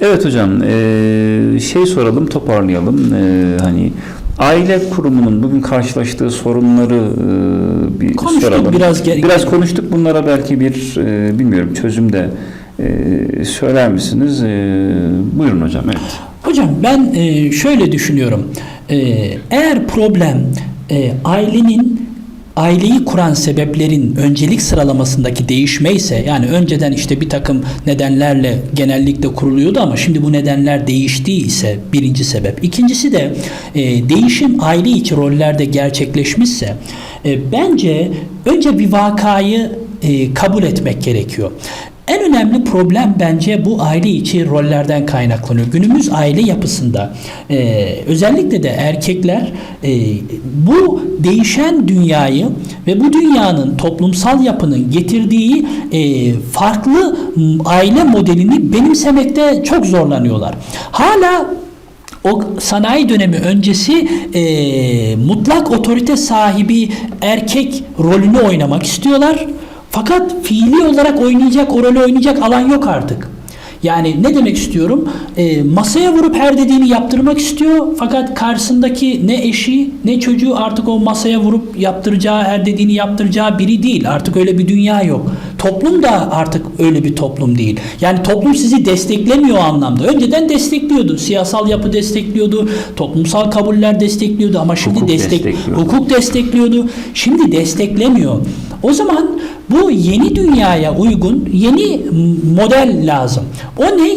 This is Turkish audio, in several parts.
Evet hocam, eee, şey soralım, toparlayalım. Eee, hani aile kurumunun bugün karşılaştığı sorunları eee, bir Konuştuk soralım. biraz geri- Biraz konuştuk. Bunlara belki bir eee, bilmiyorum çözüm de eee, söyler misiniz? Eee, buyurun hocam. Evet. Hocam ben e, şöyle düşünüyorum. E, eğer problem e, ailenin aileyi kuran sebeplerin öncelik sıralamasındaki değişme ise yani önceden işte bir takım nedenlerle genellikle kuruluyordu ama şimdi bu nedenler değiştiği ise birinci sebep. İkincisi de e, değişim aile içi rollerde gerçekleşmişse e, bence önce bir vakayı e, kabul etmek gerekiyor. En önemli problem bence bu aile içi rollerden kaynaklanıyor. Günümüz aile yapısında e, özellikle de erkekler e, bu değişen dünyayı ve bu dünyanın toplumsal yapının getirdiği e, farklı aile modelini benimsemekte çok zorlanıyorlar. Hala o sanayi dönemi öncesi e, mutlak otorite sahibi erkek rolünü oynamak istiyorlar. Fakat fiili olarak oynayacak, o rolü oynayacak alan yok artık. Yani ne demek istiyorum? E, masaya vurup her dediğini yaptırmak istiyor. Fakat karşısındaki ne eşi ne çocuğu artık o masaya vurup yaptıracağı, her dediğini yaptıracağı biri değil. Artık öyle bir dünya yok. Toplum da artık öyle bir toplum değil. Yani toplum sizi desteklemiyor o anlamda. Önceden destekliyordu. Siyasal yapı destekliyordu. Toplumsal kabuller destekliyordu ama şimdi Hukuk destek destekliyor. hukuk destekliyordu. Şimdi desteklemiyor. O zaman bu yeni dünyaya uygun yeni model lazım. O ne?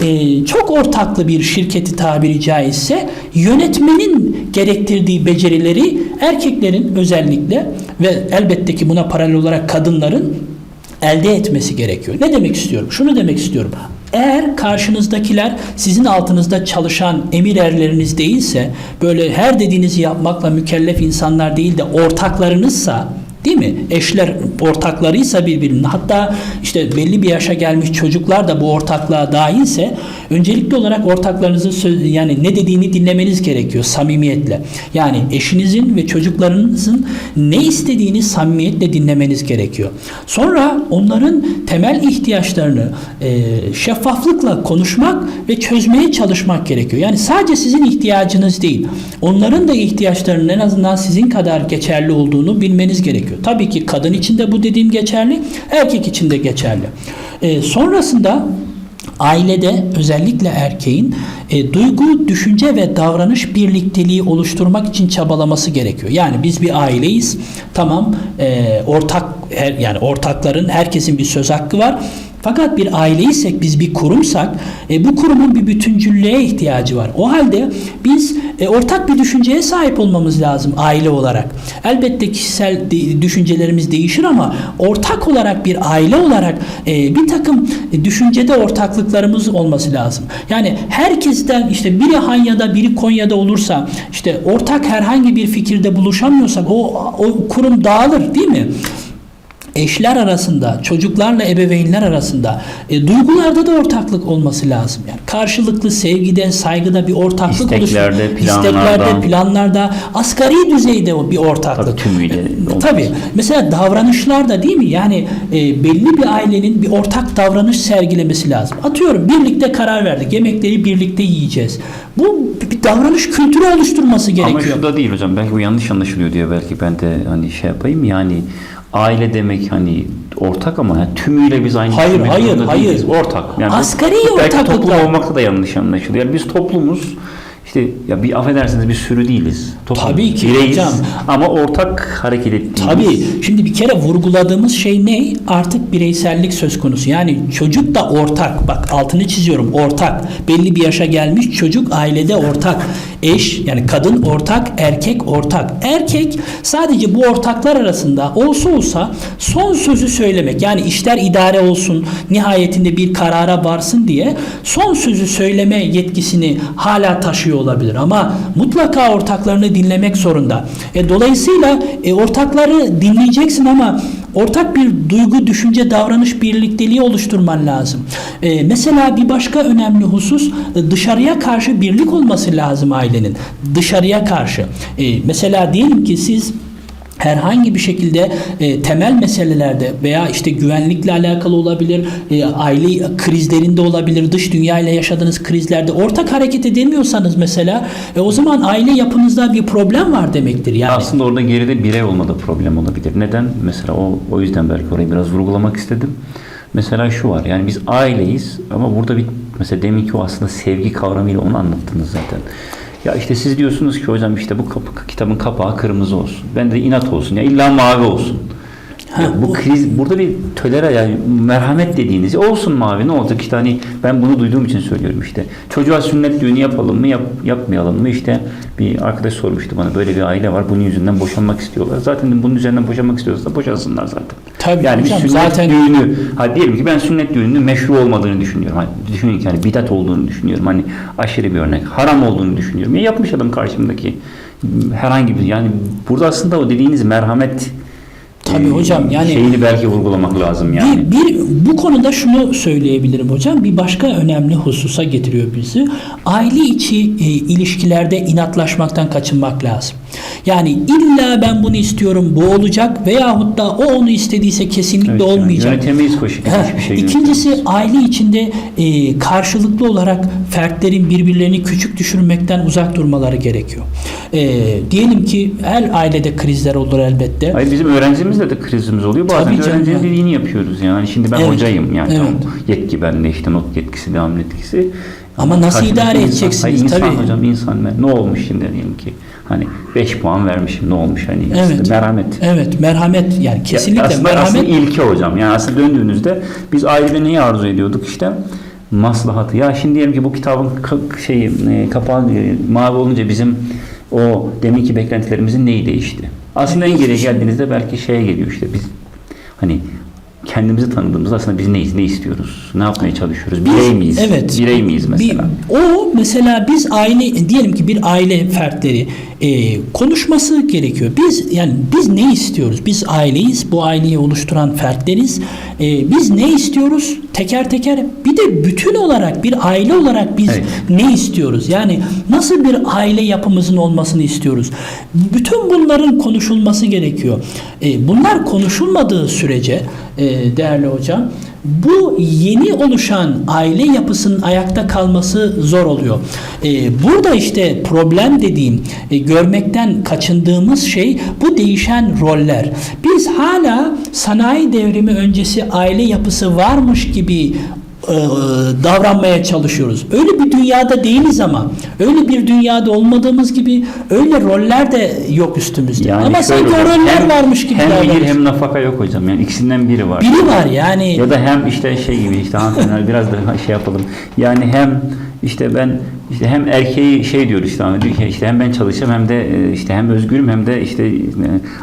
Ee, çok ortaklı bir şirketi tabiri caizse yönetmenin gerektirdiği becerileri erkeklerin özellikle ve elbette ki buna paralel olarak kadınların elde etmesi gerekiyor. Ne demek istiyorum? Şunu demek istiyorum. Eğer karşınızdakiler sizin altınızda çalışan emir erleriniz değilse, böyle her dediğinizi yapmakla mükellef insanlar değil de ortaklarınızsa, değil mi? Eşler ortaklarıysa birbirinin hatta işte belli bir yaşa gelmiş çocuklar da bu ortaklığa dahilse öncelikli olarak ortaklarınızın söz, yani ne dediğini dinlemeniz gerekiyor samimiyetle. Yani eşinizin ve çocuklarınızın ne istediğini samimiyetle dinlemeniz gerekiyor. Sonra onların temel ihtiyaçlarını e, şeffaflıkla konuşmak ve çözmeye çalışmak gerekiyor. Yani sadece sizin ihtiyacınız değil. Onların da ihtiyaçlarının en azından sizin kadar geçerli olduğunu bilmeniz gerekiyor. Tabii ki kadın için de bu dediğim geçerli, erkek için de geçerli. E, sonrasında ailede özellikle erkeğin e, duygu, düşünce ve davranış birlikteliği oluşturmak için çabalaması gerekiyor. Yani biz bir aileyiz. Tamam, e, ortak her, yani ortakların herkesin bir söz hakkı var. Fakat bir aileysek biz bir kurumsak e, bu kurumun bir bütüncüllüğe ihtiyacı var. O halde biz e, ortak bir düşünceye sahip olmamız lazım aile olarak. Elbette kişisel de- düşüncelerimiz değişir ama ortak olarak bir aile olarak e, bir takım e, düşüncede ortaklıklarımız olması lazım. Yani herkesten işte biri Hanya'da biri Konya'da olursa işte ortak herhangi bir fikirde buluşamıyorsak o, o kurum dağılır değil mi? Eşler arasında, çocuklarla ebeveynler arasında e, duygularda da ortaklık olması lazım. Yani karşılıklı sevgide, saygıda bir ortaklık İsteklerde, oluşur. planlarda. İsteklerde, planlarda, asgari düzeyde bir ortaklık. Tabii tümüyle E. Tabii. Mesela davranışlarda değil mi? Yani e, belli bir ailenin bir ortak davranış sergilemesi lazım. Atıyorum birlikte karar verdik. Yemekleri birlikte yiyeceğiz. Bu bir davranış kültürü oluşturması Ama gerekiyor. şu da değil hocam. Belki bu yanlış anlaşılıyor diye belki ben de hani şey yapayım. Yani aile demek hani ortak ama yani tümüyle biz aynı Hayır, düşünmek hayır, zorunda hayır. değiliz. Ortak. Yani bu- Asgari belki ortaklıklar. toplum olmakta da yanlış anlaşılıyor. Yani biz toplumuz işte ya bir affedersiniz bir sürü değiliz. Toplum, Tabii ki bireyiz hocam. ama ortak hareket ettiğimiz. Tabii. Şimdi bir kere vurguladığımız şey ne? Artık bireysellik söz konusu. Yani çocuk da ortak. Bak altını çiziyorum. Ortak. Belli bir yaşa gelmiş çocuk ailede ortak. Eş yani kadın ortak, erkek ortak. Erkek sadece bu ortaklar arasında olsa olsa son sözü söylemek. Yani işler idare olsun, nihayetinde bir karara varsın diye son sözü söyleme yetkisini hala taşıyor olabilir ama mutlaka ortaklarını dinlemek zorunda. E, dolayısıyla e, ortakları dinleyeceksin ama ortak bir duygu, düşünce, davranış birlikteliği oluşturman lazım. E, mesela bir başka önemli husus e, dışarıya karşı birlik olması lazım ailenin. Dışarıya karşı. E, mesela diyelim ki siz herhangi bir şekilde e, temel meselelerde veya işte güvenlikle alakalı olabilir, e, aile krizlerinde olabilir, dış dünya ile yaşadığınız krizlerde ortak hareket edemiyorsanız mesela e, o zaman aile yapınızda bir problem var demektir. Yani Aslında orada geride birey olmada problem olabilir. Neden? Mesela o, o yüzden belki orayı biraz vurgulamak istedim. Mesela şu var yani biz aileyiz ama burada bir mesela deminki o aslında sevgi kavramıyla onu anlattınız zaten. Ya işte siz diyorsunuz ki hocam işte bu kapı, kitabın kapağı kırmızı olsun. Ben de inat olsun ya illa mavi olsun. Ha, Ya bu bu- kriz burada bir tölere yani merhamet dediğiniz olsun mavi ne olacak işte hani ben bunu duyduğum için söylüyorum işte çocuğa sünnet düğünü yapalım mı yap, yapmayalım mı işte bir arkadaş sormuştu bana böyle bir aile var bunun yüzünden boşanmak istiyorlar zaten bunun üzerinden boşanmak istiyorsa boşansınlar zaten. Tabii yani hocam, bir sünnet zaten- düğünü ha diyelim ki ben sünnet düğününün meşru olmadığını düşünüyorum. Hani düşünün ki hani bidat olduğunu düşünüyorum. Hani aşırı bir örnek. Haram olduğunu düşünüyorum. Ya yapmış adam karşımdaki herhangi bir yani burada aslında o dediğiniz merhamet Tabii e, hocam, yani- şeyini belki vurgulamak lazım yani. Bir, bir bu konuda şunu söyleyebilirim hocam. Bir başka önemli hususa getiriyor bizi. Aile içi e, ilişkilerde inatlaşmaktan kaçınmak lazım. Yani illa ben bunu istiyorum bu olacak veyahut da o onu istediyse kesinlikle Evet, yani olmayacak. yönetemeyiz koşu hiçbir şey. İkincisi aile içinde e, karşılıklı olarak fertlerin birbirlerini küçük düşürmekten uzak durmaları gerekiyor. E, diyelim ki her ailede krizler olur elbette. Hayır bizim öğrencimizle de krizimiz oluyor. Bazen Tabii canım, öğrencinin dediğini yapıyoruz yani. Şimdi ben Evet, hocayım yani. evet. Tamam. Yetki bende işte not yetkisi, devam yetkisi. Ama nasıl karşımdaki idare insan- edeceksiniz? Hayır, insan Tabii. hocam insan. Ne olmuş şimdi diyelim ki? Hani 5 puan vermişim ne olmuş hani Evet. işte merhamet. Evet, merhamet yani kesinlikle Ya aslında, merhamet aslında ilke hocam. Yani aslında döndüğünüzde biz ailede neyi arzu ediyorduk işte? Maslahatı. Ya şimdi diyelim ki bu kitabın şeyi e, kapağı e, mavi olunca bizim o deminki beklentilerimizin neyi değişti? Aslında en geriye geldiğinizde belki şeye geliyor işte biz hani kendimizi tanıdığımızda aslında biz neyiz, ne istiyoruz, ne yapmaya çalışıyoruz, birey miyiz, Evet. birey miyiz mesela? Bir- o mesela biz aile diyelim ki bir aile fertleri e, konuşması gerekiyor. Biz yani biz ne istiyoruz? Biz aileyiz. Bu aileyi oluşturan fertleriz. E, biz ne istiyoruz? Teker teker bir de bütün olarak bir aile olarak biz Evet. ne istiyoruz? Yani nasıl bir aile yapımızın olmasını istiyoruz? Bütün bunların konuşulması gerekiyor. E, bunlar konuşulmadığı sürece e, değerli hocam bu yeni oluşan aile yapısının ayakta kalması zor oluyor. E, burada işte problem dediğim e, görmekten kaçındığımız şey bu değişen roller. Biz hala sanayi devrimi öncesi aile yapısı varmış gibi e, davranmaya çalışıyoruz. Öyle bir dünyada değiliz ama öyle bir dünyada olmadığımız gibi öyle roller de yok üstümüzde. ama şöyle sanki o roller hem- varmış gibi Hem bir hem nafaka yok hocam. Yani ikisinden biri var. Biri var yani. Ya da hem işte şey gibi işte hanımefendiler biraz da şey yapalım. Yani hem işte ben işte hem erkeği şey diyor işte hani diyor ki işte hem ben çalışacağım hem de e, işte hem özgürüm hem de işte e,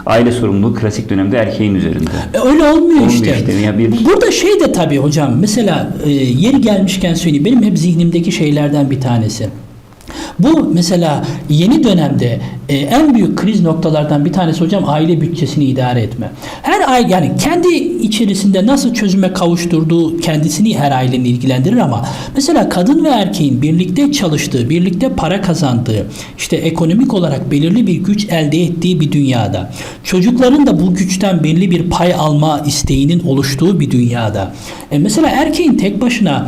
aile sorumluluğu klasik dönemde erkeğin üzerinde. E, Öyle olmuyor, Olmuyor işte. işte. Ya bir- Burada şey de tabii hocam mesela e, yeri gelmişken söyleyeyim benim hep zihnimdeki şeylerden bir tanesi. Bu mesela yeni dönemde e, en büyük kriz noktalardan bir tanesi hocam aile bütçesini idare etme. Her ay yani kendi içerisinde nasıl çözüme kavuşturduğu kendisini her ailenin ilgilendirir ama mesela kadın ve erkeğin birlikte çalıştığı, birlikte para kazandığı, işte ekonomik olarak belirli bir güç elde ettiği bir dünyada, çocukların da bu güçten belli bir pay alma isteğinin oluştuğu bir dünyada. E mesela erkeğin tek başına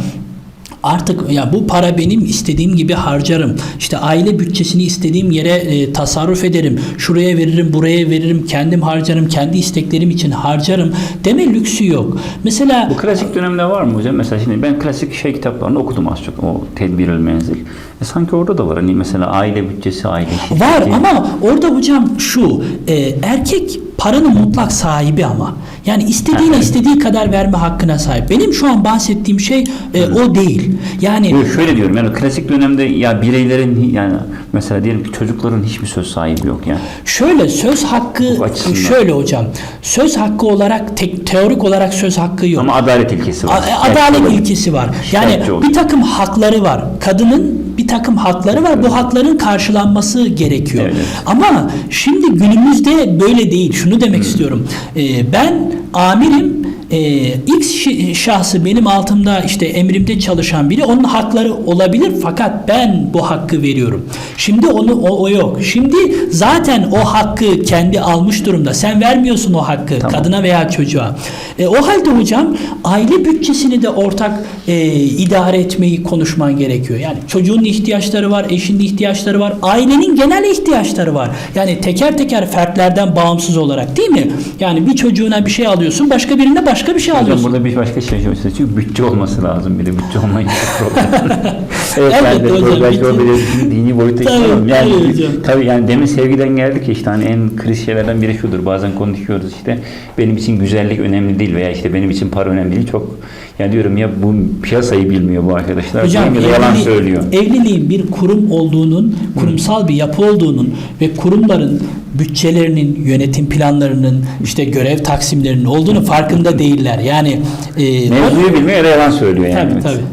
Artık ya bu para benim istediğim gibi harcarım. İşte aile bütçesini istediğim yere e, tasarruf ederim. Şuraya veririm, buraya veririm. Kendim harcarım, kendi isteklerim için harcarım. Deme lüksü yok. Mesela Bu klasik dönemde var mı hocam? Mesela şimdi ben klasik şey kitaplarını okudum az çok. O Tedbirül Menzil. E sanki orada da var. Hani mesela aile bütçesi, aile şirketi. Var ama orada hocam şu e, erkek paranın mutlak sahibi ama yani istediğine istediği kadar verme hakkına sahip. Benim şu an bahsettiğim şey e, o değil. Yani Yok, şöyle diyorum yani klasik dönemde ya bireylerin yani mesela diyelim ki çocukların hiçbir söz sahibi yok yani. Şöyle söz hakkı açısından. şöyle hocam. Söz hakkı olarak tek, teorik olarak söz hakkı yok. Ama adalet ilkesi var. A- Adalet Şikayetçi ilkesi var. Yani bir takım hakları var. Kadının bir takım hakları var. Bu hakların karşılanması gerekiyor. Evet. Ama şimdi günümüzde böyle değil. Şunu demek istiyorum. Ee, ben amirim e, X şahsı benim altımda işte emrimde çalışan biri onun hakları olabilir fakat ben bu hakkı veriyorum. Şimdi onu o, o yok. Şimdi zaten o hakkı kendi almış durumda. Sen vermiyorsun o hakkı Tamam. kadına veya çocuğa. E, o halde hocam aile bütçesini de ortak e, idare etmeyi konuşman gerekiyor. Yani çocuğun ihtiyaçları var, eşinin ihtiyaçları var, ailenin genel ihtiyaçları var. Yani teker teker fertlerden bağımsız olarak değil mi? Yani bir çocuğuna bir şey alıyorsun, başka birine başka bir şey Hocam alıyorsun. burada bir başka şey söyleyeyim. Çünkü bütçe olması lazım bir de bütçe olmayınca problem. evet, Evet ben de hocam, belki o bir dini boyuta Tabii. Yani, tabii tabii yani demin sevgiden geldik işte hani en kriz şeylerden biri şudur. Bazen konuşuyoruz işte benim için güzellik önemli değil veya işte benim için para önemli değil. Çok ya diyorum ya bu piyasayı bilmiyor bu arkadaşlar. Hocam da yalan evliliği- söylüyor. evliliğin bir kurum olduğunun, kurumsal bir yapı olduğunun ve kurumların bütçelerinin, yönetim planlarının, işte görev taksimlerinin olduğunu farkında değiller. Yani e, Mevzuyu bilmiyor yalan söylüyor yani. Tabii tabii.